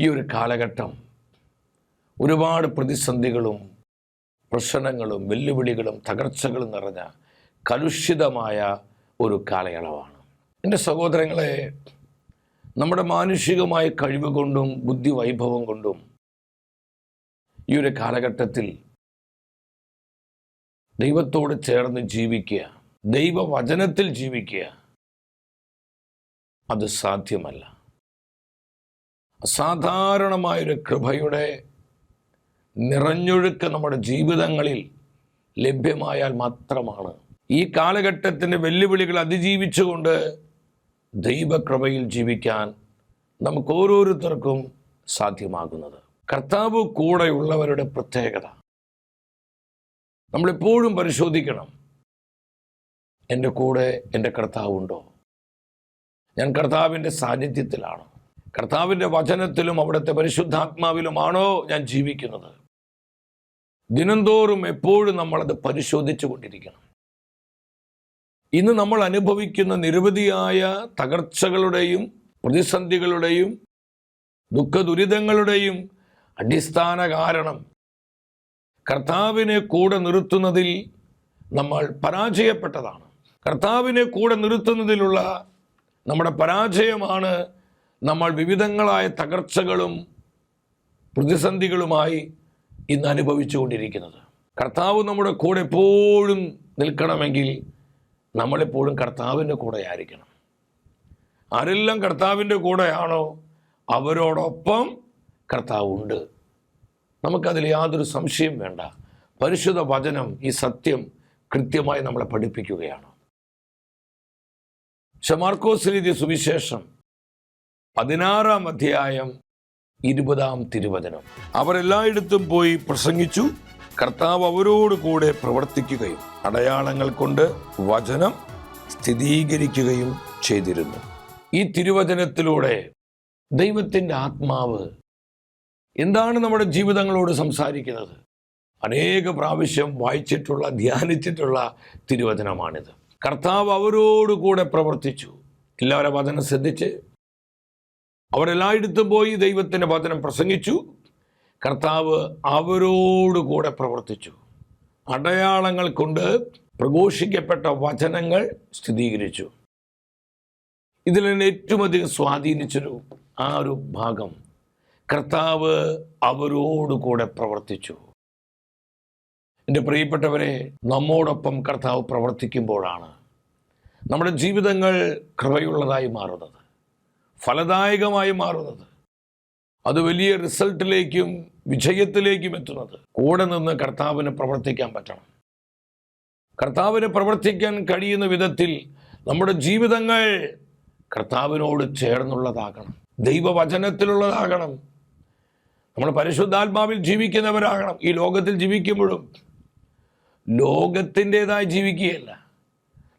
ഈ ഒരു കാലഘട്ടം ഒരുപാട് പ്രതിസന്ധികളും പ്രശ്നങ്ങളും വെല്ലുവിളികളും തകർച്ചകളും നിറഞ്ഞ കലുഷിതമായ ഒരു കാലയളവാണ്. എന്റെ സഹോദരങ്ങളെ നമ്മുടെ മാനുഷികമായ കഴിവ് കൊണ്ടും ബുദ്ധി വൈഭവം കൊണ്ടും ഈ ഒരു കാലഘട്ടത്തിൽ ദൈവത്തോട് ചേർന്ന് ജീവിക്കുക ദൈവവചനത്തിൽ ജീവിക്കുക അത് സാധ്യമല്ല. അസാധാരണമായൊരു കൃപയുടെ നിറഞ്ഞൊഴുക്ക് നമ്മുടെ ജീവിതങ്ങളിൽ ലഭ്യമായാൽ മാത്രമാണ്. ഈ കാലഘട്ടത്തിന്റെ വെല്ലുവിളികൾ അതിജീവിച്ചുകൊണ്ട് ദൈവകൃപയിൽ ജീവിക്കാൻ നമുക്ക് ഓരോരുത്തർക്കും സാധ്യമാകുന്നത്. കർത്താവ് കൂടെയുള്ളവരുടെ പ്രത്യേകത. നമ്മളെപ്പോഴും പരിശോധിക്കണം. എന്റെ കൂടെ എന്റെ കർത്താവുണ്ടോ? ഞാൻ കർത്താവിന്റെ സാന്നിധ്യത്തിലാണോ. കർത്താവിന്റെ വചനത്തിലും അവിടുത്തെ പരിശുദ്ധാത്മാവിലുമാണോ ഞാൻ ജീവിക്കുന്നത്? ദിനംതോറും എപ്പോഴും നമ്മളത് പരിശോധിച്ചു കൊണ്ടിരിക്കണം ഇന്ന് നമ്മൾ അനുഭവിക്കുന്ന നിരവധിയായ തകർച്ചകളുടെയും പ്രതിസന്ധികളുടെയും ദുഃഖദുരിതങ്ങളുടെയും അടിസ്ഥാന കാരണം കർത്താവിനെ കൂടെ നിർത്തുന്നതിൽ നമ്മൾ പരാജയപ്പെട്ടതാണ്. കർത്താവിനെ കൂടെ നിർത്തുന്നതിലുള്ള നമ്മുടെ പരാജയമാണ് നമ്മൾ വിവിധങ്ങളായ തകർച്ചകളും പ്രതിസന്ധികളുമായി ഇന്ന് അനുഭവിച്ചുകൊണ്ടിരിക്കുന്നത്. കർത്താവ് നമ്മുടെ കൂടെ എപ്പോഴും നിൽക്കണമെങ്കിൽ നമ്മളെപ്പോഴും കർത്താവിന്റെ കൂടെ ആയിരിക്കണം ആരെല്ലാം കർത്താവിന്റെ കൂടെയാണോ അവരോടൊപ്പം കർത്താവുണ്ട്. നമുക്കതിൽ യാതൊരു സംശയം വേണ്ട. പരിശുദ്ധ വചനം ഈ സത്യം കൃത്യമായി നമ്മളെ പഠിപ്പിക്കുകയാണ്. ഷമാർക്കോസ് രീതി സുവിശേഷം പതിനാറാം അധ്യായം ഇരുപതാം തിരുവചനം. അവരെല്ലായിടത്തും പോയി പ്രസംഗിച്ചു. കർത്താവ് അവരോട് കൂടെ പ്രവർത്തിക്കുകയും അടയാളങ്ങൾ കൊണ്ട് വചനം സ്ഥിരീകരിക്കുകയും ചെയ്തിരുന്നു. ഈ തിരുവചനത്തിലൂടെ ദൈവത്തിന്റെ ആത്മാവ് എന്താണ് നമ്മുടെ ജീവിതങ്ങളോട് സംസാരിക്കുന്നത്? അനേക പ്രാവശ്യം വായിച്ചിട്ടുള്ള ധ്യാനിച്ചിട്ടുള്ള തിരുവചനമാണിത്. കർത്താവ് അവരോട് കൂടെ പ്രവർത്തിച്ചു. എല്ലാവരും വചനം ശ്രദ്ധിച്ച് അവരെല്ലായിടത്തും പോയി ദൈവത്തിന്റെ വചനം പ്രസംഗിച്ചു. കർത്താവ് അവരോട് കൂടെ പ്രവർത്തിച്ചു. അടയാളങ്ങൾ കൊണ്ട് പ്രഘോഷിക്കപ്പെട്ട വചനങ്ങൾ സ്ഥിരീകരിച്ചു. ഇതിൽ എന്നെ ഏറ്റവും അധികം സ്വാധീനിച്ചൊരു ആ ഒരു ഭാഗം കർത്താവ് അവരോട് കൂടെ പ്രവർത്തിച്ചു. എന്റെ പ്രിയപ്പെട്ടവരെ നമ്മോടൊപ്പം കർത്താവ് പ്രവർത്തിക്കുമ്പോഴാണ് നമ്മുടെ ജീവിതങ്ങൾ കൃപയുള്ളതായി മാറുന്നത്. ഫലദായകമായി മാറുന്നത്. അത് വലിയ റിസൾട്ടിലേക്കും വിജയത്തിലേക്കും എത്തുന്നത്. കൂടെ നിന്ന് കർത്താവിന് പ്രവർത്തിക്കാൻ പറ്റണം. കർത്താവിന് പ്രവർത്തിക്കാൻ കഴിയുന്ന വിധത്തിൽ നമ്മുടെ ജീവിതങ്ങൾ കർത്താവിനോട് ചേർന്നുള്ളതാകണം. ദൈവവചനത്തിലുള്ളതാകണം. നമ്മൾ പരിശുദ്ധാത്മാവിൽ ജീവിക്കുന്നവരാകണം. ഈ ലോകത്തിൽ ജീവിക്കുമ്പോഴും ലോകത്തിന്റെതായി ജീവിക്കുകയല്ല.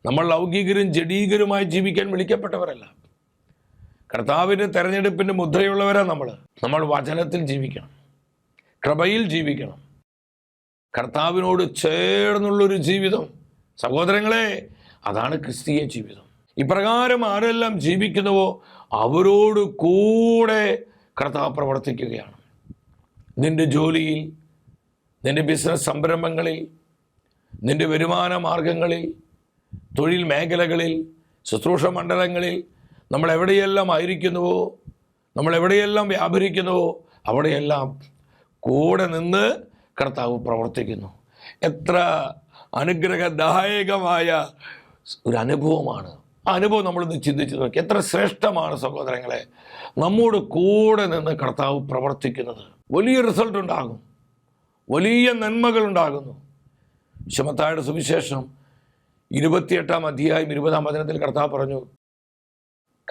നമ്മൾ ലൗകികരും ജഡീകരുമായി ജീവിക്കാൻ വിളിക്കപ്പെട്ടവരല്ല. കർത്താവിന്റെ തെരഞ്ഞെടുപ്പിന്റെ മുദ്രയുള്ളവരാണ് നമ്മൾ. നമ്മൾ വചനത്തിൽ ജീവിക്കണം. കൃപയിൽ ജീവിക്കണം. കർത്താവിനോട് ചേർന്നുള്ളൊരു ജീവിതം. സഹോദരങ്ങളെ അതാണ് ക്രിസ്തീയ ജീവിതം. ഇപ്രകാരം ആരെല്ലാം ജീവിക്കുന്നുവോ അവരോട് കൂടെ കർത്താവ് പ്രവർത്തിക്കുകയാണ്. നിന്റെ ജോലിയിൽ നിന്റെ ബിസിനസ് സംരംഭങ്ങളിൽ നിന്റെ വരുമാന മാർഗങ്ങളിൽ തൊഴിൽ മേഖലകളിൽ ശുശ്രൂഷ മണ്ഡലങ്ങളിൽ നമ്മൾ എവിടെയെല്ലാം ആയിരിക്കുന്നുവോ നമ്മൾ എവിടെയെല്ലാം വ്യാപരിക്കുന്നുവോ അവിടെയെല്ലാം കൂടെ നിന്ന് കർത്താവ് പ്രവർത്തിക്കുന്നു. എത്ര അനുഗ്രഹദായകമായ ഒരു അനുഭവമാണ്. ആ അനുഭവം നമ്മളൊന്ന് ചിന്തിച്ച് നോക്കി. എത്ര ശ്രേഷ്ഠമാണ് സഹോദരങ്ങളെ നമ്മോട് കൂടെ നിന്ന് കർത്താവ് പ്രവർത്തിക്കുന്നത്. വലിയ റിസൾട്ട് ഉണ്ടാകും. വലിയ നന്മകൾ ഉണ്ടാകുന്നു. ശമത്തായുടെ സുവിശേഷം ഇരുപത്തിയെട്ടാം അധ്യായം ഇരുപതാം വചനത്തിൽ കർത്താവ് പറഞ്ഞു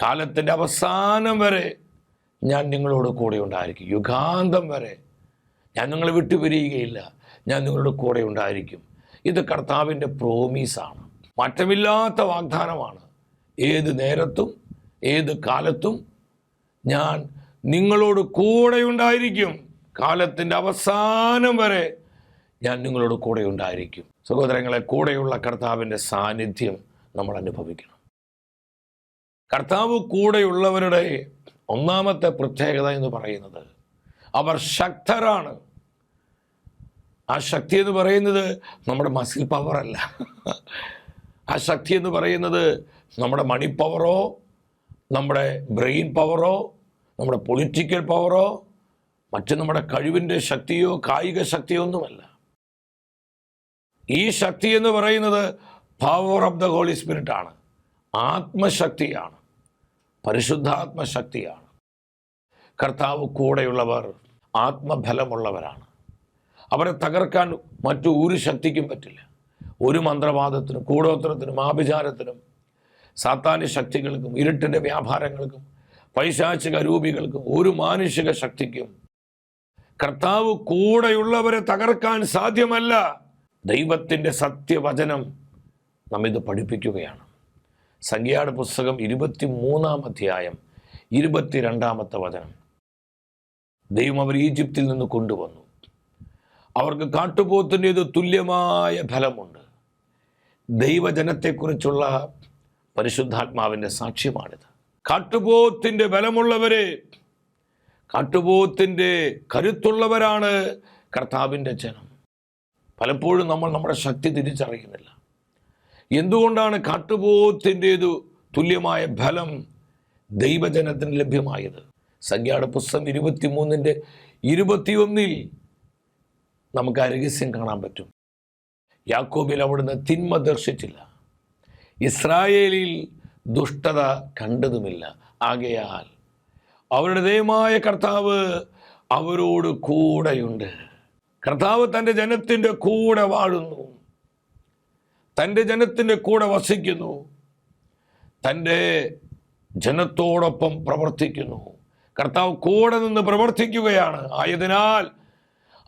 കാലത്തിന്റെ അവസാനം വരെ ഞാൻ നിങ്ങളോട് കൂടെ ഉണ്ടായിരിക്കും. യുഗാന്തം വരെ ഞാൻ നിങ്ങളെ വിട്ടുപിരിയുകയില്ല ഞാൻ നിങ്ങളുടെ കൂടെ ഉണ്ടായിരിക്കും. ഇത് കർത്താവിന്റെ പ്രോമീസാണ് മാറ്റമില്ലാത്ത വാഗ്ദാനമാണ്. ഏത് നേരത്തും ഏത് കാലത്തും ഞാൻ നിങ്ങളോട് കൂടെ ഉണ്ടായിരിക്കും. കാലത്തിന്റെ അവസാനം വരെ ഞാൻ നിങ്ങളോട് കൂടെ ഉണ്ടായിരിക്കും. സഹോദരങ്ങളെ കൂടെയുള്ള കർത്താവിന്റെ സാന്നിധ്യം നമ്മൾ അനുഭവിക്കണം. കർത്താവ് കൂടെയുള്ളവരുടെ ഒന്നാമത്തെ പ്രത്യേകത എന്ന് പറയുന്നത് അവർ ശക്തരാണ്. ആ ശക്തി എന്ന് പറയുന്നത് നമ്മുടെ മസിൽ പവറല്ല ആ ശക്തി എന്ന് പറയുന്നത് നമ്മുടെ മണി പവറോ നമ്മുടെ ബ്രെയിൻ പവറോ നമ്മുടെ പൊളിറ്റിക്കൽ പവറോ മറ്റ് നമ്മുടെ കഴിവിന്റെ ശക്തിയോ കായിക ശക്തിയോ ഒന്നുമല്ല. ഈ ശക്തി എന്ന് പറയുന്നത് power of the holy spirit ആണ്. ആത്മശക്തിയാണ്. പരിശുദ്ധാത്മശക്തിയാണ്. കർത്താവ് കൂടെയുള്ളവർ ആത്മഫലമുള്ളവരാണ് അവരെ തകർക്കാൻ മറ്റു ഒരു ശക്തിക്കും പറ്റില്ല. ഒരു മന്ത്രവാദത്തിനും കൂടോത്രത്തിനും ആഭിചാരത്തിനും സാത്താന്യ ശക്തികൾക്കും ഇരുട്ടിന്റെ വ്യാപാരങ്ങൾക്കും പൈശാചിക രൂപികൾക്കും ഒരു മാനുഷിക ശക്തിക്കും കർത്താവ് കൂടെയുള്ളവരെ തകർക്കാൻ സാധ്യമല്ല. ദൈവത്തിന്റെ സത്യവചനം നമ്മിത് പഠിപ്പിക്കുകയാണ്. സംഖ്യാട് പുസ്തകം ഇരുപത്തി മൂന്നാം അധ്യായം ഇരുപത്തിരണ്ടാമത്തെ വചനം. ദൈവം അവർ ഈജിപ്തിൽ നിന്ന് കൊണ്ടുവന്നു. അവർക്ക് കാട്ടുപോത്തിന്റേത് തുല്യമായ ഫലമുണ്ട്. ദൈവജനത്തെക്കുറിച്ചുള്ള പരിശുദ്ധാത്മാവിന്റെ സാക്ഷ്യമാണിത്. കാട്ടുപോത്തിന്റെ ബലമുള്ളവരെ കാട്ടുപോത്തിന്റെ കരുത്തുള്ളവരാണ് കർത്താവിന്റെ ജനം. പലപ്പോഴും നമ്മൾ നമ്മുടെ ശക്തി തിരിച്ചറിയുന്നില്ല. എന്തുകൊണ്ടാണ് കാട്ടുപോത്തിന്റേതു തുല്യമായ ഫലം ദൈവജനത്തിന് ലഭ്യമായത്? സംഖ്യയുടെ പുസ്തകം ഇരുപത്തിമൂന്നിന്റെ ഇരുപത്തിയൊന്നിൽ നമുക്ക് ആ രഹസ്യം കാണാൻ പറ്റും. യാക്കോബിൽ അവിടുന്ന് തിന്മ ദർശിച്ചില്ല. ഇസ്രായേലിൽ ദുഷ്ടത കണ്ടതുമില്ല. ആകയാൽ അവരുടെ ദൈവമായ കർത്താവ് അവരോട് കൂടെയുണ്ട്. കർത്താവ് തന്റെ ജനത്തിന്റെ കൂടെ വാഴുന്നു. തന്റെ ജനത്തിന്റെ കൂടെ വസിക്കുന്നു. തന്റെ ജനത്തോടൊപ്പം പ്രവർത്തിക്കുന്നു. കർത്താവ് കൂടെ നിന്ന് പ്രവർത്തിക്കുകയാണ്. ആയതിനാൽ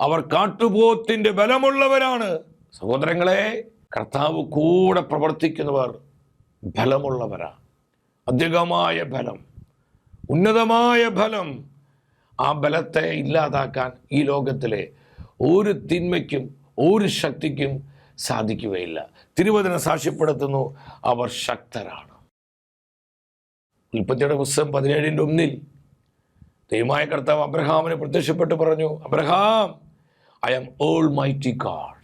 അവർ കാട്ടുപോത്തിന്റെ ബലമുള്ളവരാണ്. സഹോദരങ്ങളെ കർത്താവ് കൂടെ പ്രവർത്തിക്കുന്നവർ ബലമുള്ളവരാണ്. അധികമായ ബലം ഉന്നതമായ ഫലം ആ ബലത്തെ ഇല്ലാതാക്കാൻ ഈ ലോകത്തിലെ ഒരു തിന്മയ്ക്കും ഒരു ശക്തിക്കും സാധിക്കുകയില്ല. തിരുവചനം സാക്ഷ്യപ്പെടുത്തുന്നു. അവർ ശക്തരാണ്. ഉൽപ്പത്തിയുടെ പുസ്തകം പതിനേഴിന്റെ ഒന്നിൽ ദൈവമായ കർത്താവ് അബ്രഹാമിനെ പ്രത്യക്ഷപ്പെട്ട് പറഞ്ഞു Abraham I am all mighty God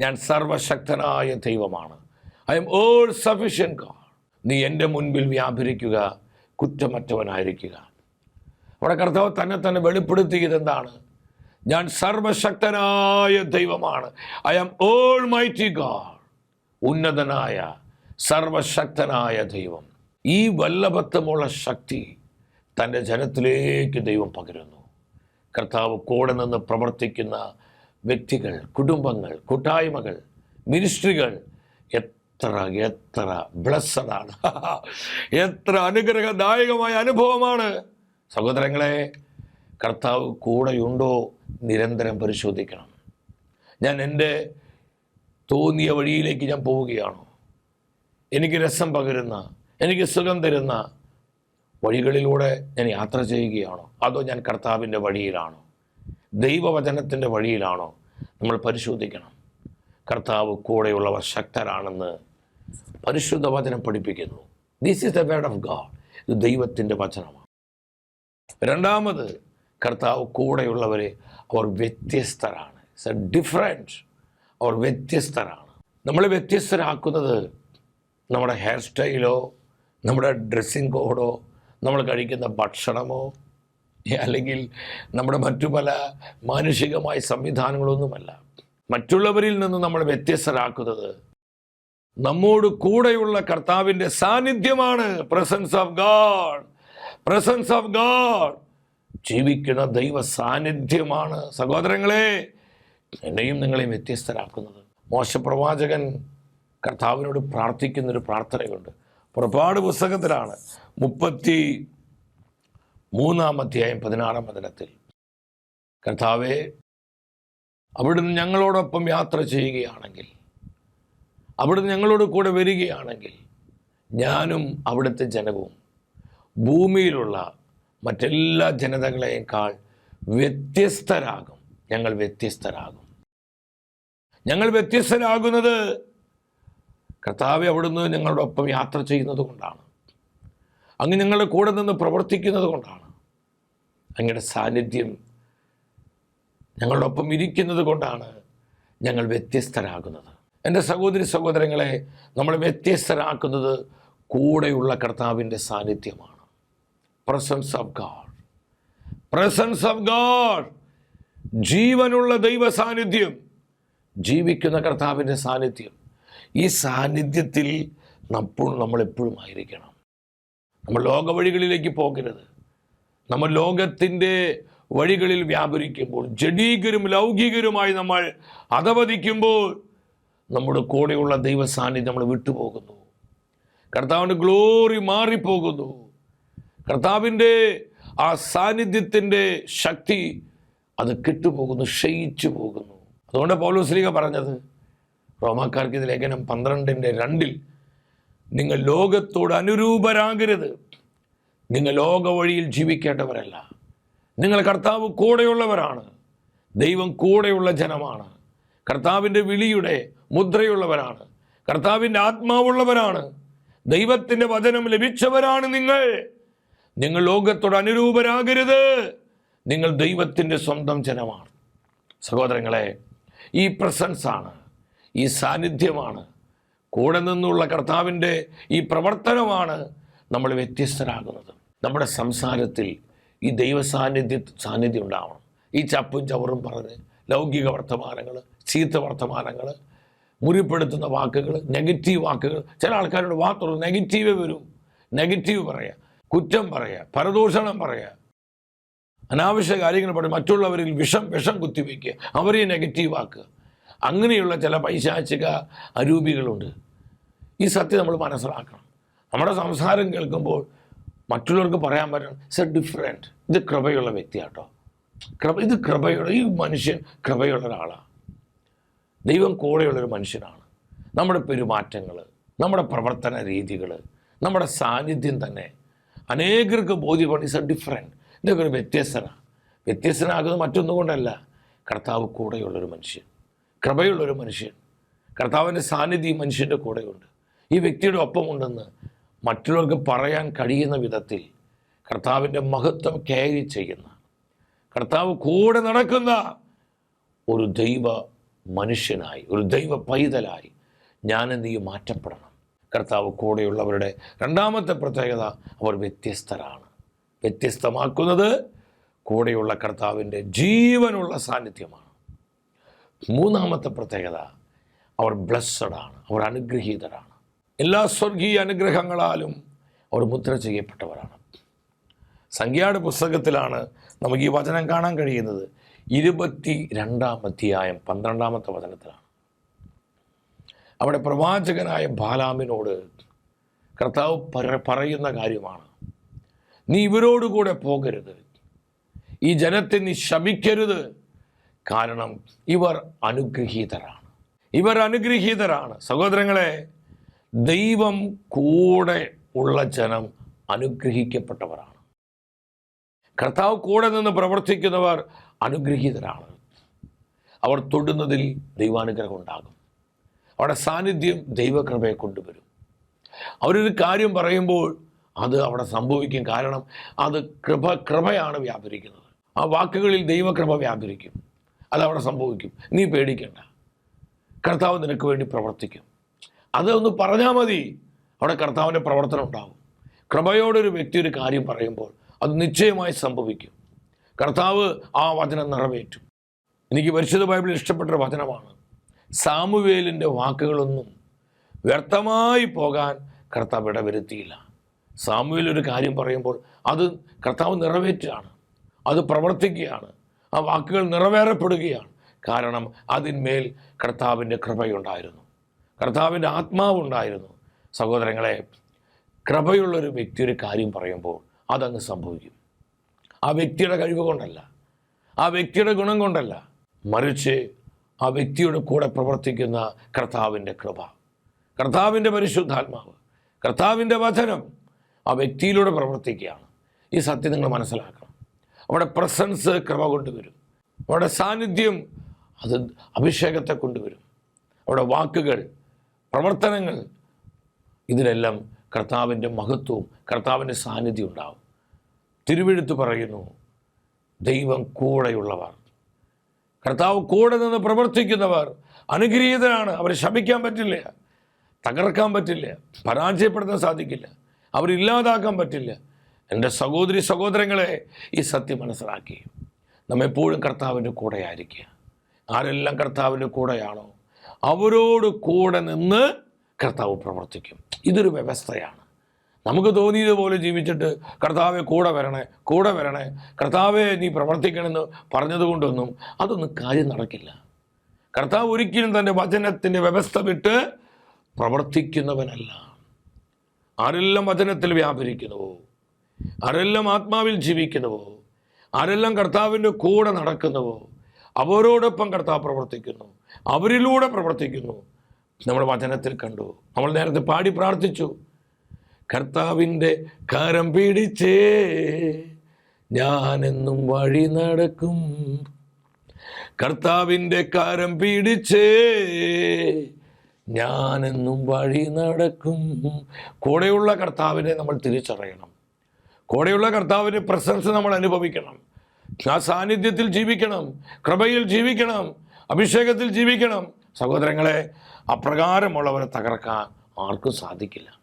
ഞാൻ സർവശക്തനായ ദൈവമാണ്. I am all sufficient God നീ എന്റെ മുൻപിൽ വ്യാപരിക്കുക കുറ്റമറ്റവനായിരിക്കുക. അവിടെ കർത്താവ് തന്നെ തന്നെ വെളിപ്പെടുത്തിയത് എന്താണ്? ഞാൻ സർവശക്തനായ ദൈവമാണ്. I am all mighty God ഉന്നതനായ സർവശക്തനായ ദൈവം. ഈ വല്ലഭത്വമുള്ള ശക്തി തന്റെ ജനത്തിലേക്ക് ദൈവം പകരുന്നു. കർത്താവ് കൂടെ നിന്ന് പ്രവർത്തിക്കുന്ന വ്യക്തികൾ കുടുംബങ്ങൾ കൂട്ടായ്മകൾ മിനിസ്ട്രികൾ എത്ര എത്ര ബ്ലസ്സഡാണ് എത്ര അനുഗ്രഹദായകമായ അനുഭവമാണ്. സഹോദരങ്ങളെ കർത്താവ് കൂടെയുണ്ടോ നിരന്തരം പരിശോധിക്കണം. ഞാൻ എന്റെ തോന്നിയ വഴിയിലേക്ക് ഞാൻ പോവുകയാണോ. എനിക്ക് രസം പകരുന്ന എനിക്ക് സുഖം തരുന്ന വഴികളിലൂടെ ഞാൻ യാത്ര ചെയ്യുകയാണോ? അതോ ഞാൻ കർത്താവിന്റെ വഴിയിലാണോ? ദൈവവചനത്തിന്റെ വഴിയിലാണോ നമ്മൾ പരിശോധിക്കണം. കർത്താവ് കൂടെയുള്ളവർ ശക്തരാണെന്ന് പരിശുദ്ധ വചനം പഠിപ്പിക്കുന്നു. This is the word of God ഇത് ദൈവത്തിന്റെ വചനമാണ്. രണ്ടാമത് കർത്താവ് കൂടെയുള്ളവർ അവർ വ്യത്യസ്തരാണ്. ഇറ്റ്സ് എ ഡിഫറന്റ് അവർ വ്യത്യസ്തരാണ്. നമ്മൾ വ്യത്യസ്തരാക്കുന്നത് നമ്മുടെ ഹെയർ സ്റ്റൈലോ നമ്മുടെ ഡ്രസ്സിങ് കോഡോ നമ്മൾ കഴിക്കുന്ന ഭക്ഷണമോ അല്ലെങ്കിൽ നമ്മുടെ മറ്റു പല മാനുഷികമായ സംവിധാനങ്ങളൊന്നുമല്ല. മറ്റുള്ളവരിൽ നിന്ന് നമ്മൾ വ്യത്യസ്തരാക്കുന്നത് നമ്മോട് കൂടെയുള്ള കർത്താവിന്റെ സാന്നിധ്യമാണ്. Presence of God presence of God ജീവിക്കുന്ന ദൈവ സാന്നിധ്യമാണ് സഹോദരങ്ങളെ എന്നെയും നിങ്ങളെയും വ്യത്യസ്തരാക്കുന്നത്. മോശപ്രവാചകൻ കർത്താവിനോട് പ്രാർത്ഥിക്കുന്നൊരു പ്രാർത്ഥനയുണ്ട്. പുറപ്പാട് പുസ്തകത്തിലാണ് മുപ്പത്തി മൂന്നാം അധ്യായം പതിനാറാം വചനത്തിൽ. കർത്താവെ അവിടുന്ന് ഞങ്ങളോടൊപ്പം യാത്ര ചെയ്യുകയാണെങ്കിൽ അവിടുന്ന് ഞങ്ങളോട് കൂടെ വരികയാണെങ്കിൽ ഞാനും അവിടുത്തെ ജനവും ഭൂമിയിലുള്ള മറ്റെല്ലാ ജനതകളെക്കാൾ വ്യത്യസ്തരാകും. ഞങ്ങൾ വ്യത്യസ്തരാകും. ഞങ്ങൾ വ്യത്യസ്തരാകുന്നത് കർത്താവ് അവിടുന്ന് ഞങ്ങളുടെ ഒപ്പം യാത്ര ചെയ്യുന്നത് കൊണ്ടാണ്. അങ്ങ് ഞങ്ങളുടെ കൂടെ നിന്ന് പ്രവർത്തിക്കുന്നത് കൊണ്ടാണ്. അങ്ങയുടെ സാന്നിധ്യം ഞങ്ങളോടൊപ്പം ഇരിക്കുന്നത് കൊണ്ടാണ് ഞങ്ങൾ വ്യത്യസ്തരാകുന്നത്. എന്റെ സഹോദരി സഹോദരങ്ങളെ നമ്മൾ വ്യത്യസ്തരാക്കുന്നത് കൂടെയുള്ള കർത്താവിന്റെ സാന്നിധ്യമാണ്. Presence of God presence of God ജീവനുള്ള ദൈവ സാന്നിധ്യം ജീവിക്കുന്ന കർത്താവിന്റെ സാന്നിധ്യം. ഈ സാന്നിധ്യത്തിൽ നമ്മൾ നമ്മളെപ്പോഴും ആയിരിക്കണം. നമ്മൾ ലോക വഴികളിലേക്ക് പോകരുത്. നമ്മൾ ലോകത്തിന്റെ വഴികളിൽ വ്യാപരിക്കുമ്പോൾ ജഡീകരും ലൗകികരുമായി നമ്മൾ അധവദിക്കുമ്പോൾ നമ്മുടെ കൂടെയുള്ള ദൈവ സാന്നിധ്യം നമ്മൾ വിട്ടുപോകുന്നു. കർത്താവിന്റെ ഗ്ലോറി മാറിപ്പോകുന്നു. കർത്താവിന്റെ ആ സാന്നിധ്യത്തിന്റെ ശക്തി അത് കെട്ടുപോകുന്നു ക്ഷയിച്ചു പോകുന്നു അതുകൊണ്ട് പൗലോസ്ലിക പറഞ്ഞത് റോമാക്കാർക്ക് ഇത് ലേഖനം പന്ത്രണ്ടിന്റെ രണ്ടിൽ നിങ്ങൾ ലോകത്തോട് അനുരൂപരാകരുത്. നിങ്ങൾ ലോക വഴിയിൽ ജീവിക്കേണ്ടവരല്ല. നിങ്ങൾ കർത്താവ് കൂടെയുള്ളവരാണ്. ദൈവം കൂടെയുള്ള ജനമാണ്. കർത്താവിന്റെ വിളിയുടെ മുദ്രയുള്ളവരാണ്. കർത്താവിന്റെ ആത്മാവുള്ളവരാണ്. ദൈവത്തിന്റെ വചനം ലഭിച്ചവരാണ് നിങ്ങൾ. നിങ്ങൾ ലോകത്തോട് അനുരൂപരാകരുത്. നിങ്ങൾ ദൈവത്തിന്റെ സ്വന്തം ജനമാണ്. സഹോദരങ്ങളെ ഈ പ്രസൻസാണ് ഈ സാന്നിധ്യമാണ് കൂടെ നിന്നുള്ള കർത്താവിന്റെ ഈ പ്രവർത്തനമാണ് നമ്മൾ വ്യത്യസ്തരാകുന്നത്. നമ്മുടെ സംസാരത്തിൽ ഈ ദൈവ സാന്നിധ്യ സാന്നിധ്യം ഉണ്ടാവണം. ഈ ചപ്പും ചവറും പറഞ്ഞ് ലൗകിക വർത്തമാനങ്ങൾ ചീത്ത വർത്തമാനങ്ങൾ മുറിപ്പെടുത്തുന്ന വാക്കുകൾ നെഗറ്റീവ് വാക്കുകൾ ചില ആൾക്കാരോട് വാക്കുകൾ നെഗറ്റീവേ വരും. നെഗറ്റീവ് പറയുക കുറ്റം പറയുക പരദൂഷണം പറയുക അനാവശ്യ കാര്യങ്ങൾ പറയും മറ്റുള്ളവരിൽ വിഷം വിഷം കുത്തിവെക്കുക അവരെ നെഗറ്റീവ് ആക്കുക. അങ്ങനെയുള്ള ചില പൈശാചിക അരൂപികളുണ്ട്. ഈ സത്യം നമ്മൾ മനസ്സിലാക്കണം. നമ്മുടെ സംസാരം കേൾക്കുമ്പോൾ മറ്റുള്ളവർക്ക് പറയാൻ പറ്റണം ഇറ്റ്സ് എ ഡിഫറെന്റ് ഇത് കൃപയുള്ള വ്യക്തിയാട്ടോ. കൃപ ഇത് കൃപയുള്ള ഈ മനുഷ്യൻ കൃപയുള്ള ഒരാളാണ് ദൈവം കൂടെയുള്ളൊരു മനുഷ്യനാണ്. നമ്മുടെ പെരുമാറ്റങ്ങൾ നമ്മുടെ പ്രവർത്തന രീതികൾ നമ്മുടെ സാന്നിധ്യം തന്നെ അനേകർക്ക് ബോധ്യമാണ് ഇസ് എ ഡിഫറെന്റ് ഇതൊക്കെ ഒരു വ്യത്യസ്തനാണ് വ്യത്യസ്തനാകുന്നത് മറ്റൊന്നും കൊണ്ടല്ല കർത്താവ് കൂടെയുള്ളൊരു മനുഷ്യൻ. കൃപയുള്ളൊരു മനുഷ്യൻ. കർത്താവിന്റെ സാന്നിധ്യം മനുഷ്യന്റെ കൂടെയുണ്ട്. ഈ വ്യക്തിയുടെ ഒപ്പമുണ്ടെന്ന് മറ്റുള്ളവർക്ക് പറയാൻ കഴിയുന്ന വിധത്തിൽ കർത്താവിന്റെ മഹത്വം ക്യാരി ചെയ്യുന്ന കർത്താവ് കൂടെ നടക്കുന്ന ഒരു ദൈവ മനുഷ്യനായി ഒരു ദൈവ പൈതലായി ഞാൻ നീ മാറ്റപ്പെടണം. കർത്താവ് കൂടെയുള്ളവരുടെ രണ്ടാമത്തെ പ്രത്യേകത അവർ വ്യത്യസ്തരാണ്. വ്യത്യസ്തമാക്കുന്നത് കൂടെയുള്ള കർത്താവിന്റെ ജീവനുള്ള സാന്നിധ്യമാണ്. മൂന്നാമത്തെ പ്രത്യേകത അവർ ബ്ലസ്സഡാണ് അവർ അനുഗ്രഹീതരാണ്. എല്ലാ സ്വർഗീയ അനുഗ്രഹങ്ങളാലും അവർ മുദ്ര ചെയ്യപ്പെട്ടവരാണ്. സംഖ്യയുടെ പുസ്തകത്തിലാണ് നമുക്ക് ഈ വചനം കാണാൻ കഴിയുന്നത്. ഇരുപത്തി രണ്ടാം അധ്യായം പന്ത്രണ്ടാമത്തെ വചനത്തിലാണ്. അവിടെ പ്രവാചകനായ ബാലാമിനോട് കർത്താവ് പറയുന്ന കാര്യമാണ്. നീ ഇവരോടുകൂടെ പോകരുത്. ഈ ജനത്തെ നീ ശപിക്കരുത് കാരണം ഇവർ അനുഗ്രഹീതരാണ്. ഇവർ അനുഗ്രഹീതരാണ്. സഹോദരങ്ങളെ ദൈവം കൂടെ ഉള്ള ജനം അനുഗ്രഹിക്കപ്പെട്ടവരാണ്. കർത്താവ് കൂടെ നിന്ന് പ്രവർത്തിക്കുന്നവർ അനുഗ്രഹീതരാണ്. അവർ തൊടുന്നതിൽ ദൈവാനുഗ്രഹം ഉണ്ടാകും. അവിടെ സാന്നിധ്യം ദൈവകൃപയെ കൊണ്ടുവരും. അവരൊരു കാര്യം പറയുമ്പോൾ അത് അവിടെ സംഭവിക്കും. കാരണം അത് കൃപ കൃപയാണ് വ്യാപരിക്കുന്നത്. ആ വാക്കുകളിൽ ദൈവകൃപ വ്യാപരിക്കും. അതവിടെ സംഭവിക്കും. നീ പേടിക്കണ്ട. കർത്താവ് നിനക്ക് വേണ്ടി പ്രവർത്തിക്കും. അതൊന്ന് പറഞ്ഞാൽ മതി. അവിടെ കർത്താവിന്റെ പ്രവർത്തനം ഉണ്ടാകും കൃപയോടൊരു വ്യക്തി ഒരു കാര്യം പറയുമ്പോൾ അത് നിശ്ചയമായി സംഭവിക്കും. കർത്താവ് ആ വചനം നിറവേറ്റും. എനിക്ക് പരിശുദ്ധ ബൈബിളിൽ ഇഷ്ടപ്പെട്ടൊരു വചനമാണ്. സാമുവേലിന്റെ വാക്കുകളൊന്നും വ്യർത്ഥമായി പോകാൻ കർത്താവ് ഇടവരുത്തിയില്ല. സാമുവേൽ ഒരു കാര്യം പറയുമ്പോൾ അത് കർത്താവ് നിറവേറ്റുകയാണ്. അത് പ്രവർത്തിക്കുകയാണ്. ആ വാക്കുകൾ നിറവേറപ്പെടുകയാണ്. കാരണം അതിന്മേൽ കർത്താവിന്റെ കൃപയുണ്ടായിരുന്നു. കർത്താവിന്റെ ആത്മാവുണ്ടായിരുന്നു. സഹോദരങ്ങളെ കൃപയുള്ളൊരു വ്യക്തി ഒരു കാര്യം പറയുമ്പോൾ അതങ്ങ് സംഭവിക്കും. ആ വ്യക്തിയുടെ കഴിവ് കൊണ്ടല്ല. ആ വ്യക്തിയുടെ ഗുണം കൊണ്ടല്ല. മറിച്ച് ആ വ്യക്തിയുടെ കൂടെ പ്രവർത്തിക്കുന്ന കർത്താവിന്റെ കൃപ കർത്താവിന്റെ പരിശുദ്ധാത്മാവ് കർത്താവിന്റെ വചനം ആ വ്യക്തിയിലൂടെ പ്രവർത്തിക്കുകയാണ്. ഈ സത്യം നിങ്ങൾ മനസ്സിലാക്കണം. അവിടെ പ്രസൻസ് കൃപ കൊണ്ടുവരും. അവിടെ സാന്നിധ്യം അത് അഭിഷേകത്തെ കൊണ്ടുവരും. അവിടെ വാക്കുകൾ പ്രവർത്തനങ്ങൾ ഇതിലെല്ലാം കർത്താവിന്റെ മഹത്വവും കർത്താവിന്റെ സാന്നിധ്യം ഉണ്ടാവും. തിരുവെഴുത്ത് പറയുന്നു ദൈവം കൂടെയുള്ളവർ. കർത്താവ് കൂടെ നിന്ന് പ്രവർത്തിക്കുന്നവർ അനുഗ്രഹീതരാണ്. അവരെ ശമിക്കാൻ പറ്റില്ല. തകർക്കാൻ പറ്റില്ല. പരാജയപ്പെടുത്താൻ സാധിക്കില്ല. അവരില്ലാതാക്കാൻ പറ്റില്ല. എന്റെ സഹോദരി സഹോദരങ്ങളെ ഈ സത്യം മനസ്സിലാക്കി. നമ്മെപ്പോഴും കർത്താവിന്റെ കൂടെ ആയിരിക്കുക. ആരെല്ലാം കർത്താവിന്റെ കൂടെയാണോ? അവരോട് കൂടെ നിന്ന് കർത്താവ് പ്രവർത്തിക്കും. ഇതൊരു വ്യവസ്ഥയാണ്. നമുക്ക് തോന്നിയതുപോലെ ജീവിച്ചിട്ട് കർത്താവെ കൂടെ വരണേ കൂടെ വരണേ. കർത്താവെ നീ പ്രവർത്തിക്കണമെന്ന് പറഞ്ഞതുകൊണ്ടൊന്നും അതൊന്നും കാര്യം നടക്കില്ല. കർത്താവ് ഒരിക്കലും തന്റെ വചനത്തിന്റെ വ്യവസ്ഥ വിട്ട് പ്രവർത്തിക്കുന്നവനല്ല. ആരെല്ലാം വചനത്തിൽ വ്യാപരിക്കുന്നുവോ? ആരെല്ലാം ആത്മാവിൽ ജീവിക്കുന്നുവോ? ആരെല്ലാം കർത്താവിന്റെ കൂടെ നടക്കുന്നുവോ? അവരോടൊപ്പം കർത്താവ് പ്രവർത്തിക്കുന്നു. അവരിലൂടെ പ്രവർത്തിക്കുന്നു. നമ്മൾ വചനത്തിൽ കണ്ടു. നമ്മൾ നേരത്തെ പാടി പ്രാർത്ഥിച്ചു. കർത്താവിന്റെ കരം പിടിച്ചേ. ഞാനെന്നും വഴി നടക്കും. കർത്താവിന്റെ കരം പിടിച്ചേ. ഞാനെന്നും വഴി നടക്കും. കൂടെയുള്ള കർത്താവിനെ നമ്മൾ തിരിച്ചറിയണം. കൂടെയുള്ള കർത്താവിന്റെ പ്രസൻസ് നമ്മൾ അനുഭവിക്കണം. ആ സാന്നിധ്യത്തിൽ ജീവിക്കണം. കൃപയിൽ ജീവിക്കണം. അഭിഷേകത്തിൽ ജീവിക്കണം. സഹോദരങ്ങളെ അപ്രകാരമുള്ളവരെ തകർക്കാൻ ആർക്കും സാധിക്കില്ല.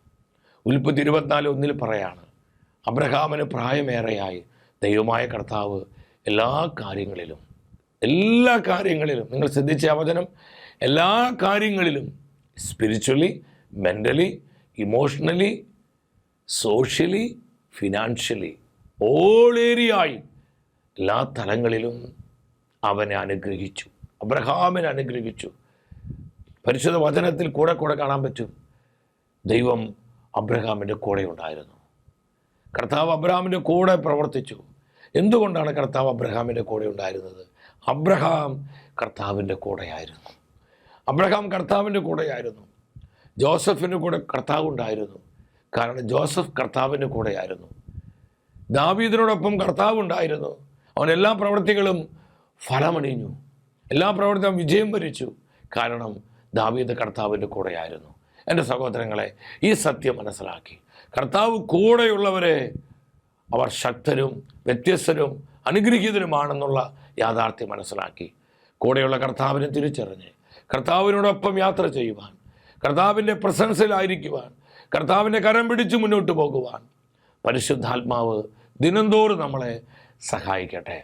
ഉൽപ്പത്തി ഇരുപത്തിനാല് ഒന്നിൽ പറയാണ് അബ്രഹാമിന് പ്രായമേറെയായി. ദൈവമായ കർത്താവ് എല്ലാ കാര്യങ്ങളിലും എല്ലാ കാര്യങ്ങളിലും നിങ്ങൾ ശ്രദ്ധിച്ച അവചനം വചനം എല്ലാ കാര്യങ്ങളിലും spiritually mentally emotionally socially financially all ഏരിയയായി എല്ലാ തലങ്ങളിലും അവനെ അനുഗ്രഹിച്ചു. അബ്രഹാമിനെ അനുഗ്രഹിച്ചു. പരിശുദ്ധ വചനത്തിൽ കൂടെ കൂടെ കാണാൻ പറ്റും. ദൈവം അബ്രഹാമിന്റെ കൂടെ ഉണ്ടായിരുന്നു. കർത്താവ് അബ്രഹാമിന്റെ കൂടെ പ്രവർത്തിച്ചു. എന്തുകൊണ്ടാണ് കർത്താവ് അബ്രഹാമിന്റെ കൂടെ ഉണ്ടായിരുന്നത്? അബ്രഹാം കർത്താവിന്റെ കൂടെയായിരുന്നു. അബ്രഹാം കർത്താവിന്റെ കൂടെയായിരുന്നു. ജോസഫിന്റെ കൂടെ കർത്താവ് ഉണ്ടായിരുന്നു. കാരണം ജോസഫ് കർത്താവിന്റെ കൂടെയായിരുന്നു. ദാവീദിനോടൊപ്പം കർത്താവ് ഉണ്ടായിരുന്നു. അവൻ എല്ലാ പ്രവൃത്തികളും ഫലമണിഞ്ഞു. എല്ലാ പ്രവൃത്തിയും വിജയം വരിച്ചു. കാരണം ദാവീദ് കർത്താവിന്റെ കൂടെയായിരുന്നു. എന്റെ സഹോദരങ്ങളെ ഈ സത്യം മനസ്സിലാക്കി. കർത്താവ് കൂടെയുള്ളവരെ അവർ ശക്തരും വ്യത്യസ്തരും അനുഗ്രഹീതരുമാണെന്നുള്ള യാഥാർത്ഥ്യം മനസ്സിലാക്കി. കൂടെയുള്ള കർത്താവിനെ തിരിച്ചറിഞ്ഞ് കർത്താവിനോടൊപ്പം യാത്ര ചെയ്യുവാൻ കർത്താവിന്റെ പ്രസൻസിലായിരിക്കുവാൻ കർത്താവിന്റെ കരം പിടിച്ച് മുന്നോട്ട് പോകുവാൻ പരിശുദ്ധാത്മാവ് ദിനംതോറും നമ്മളെ സഹായിക്കട്ടെ.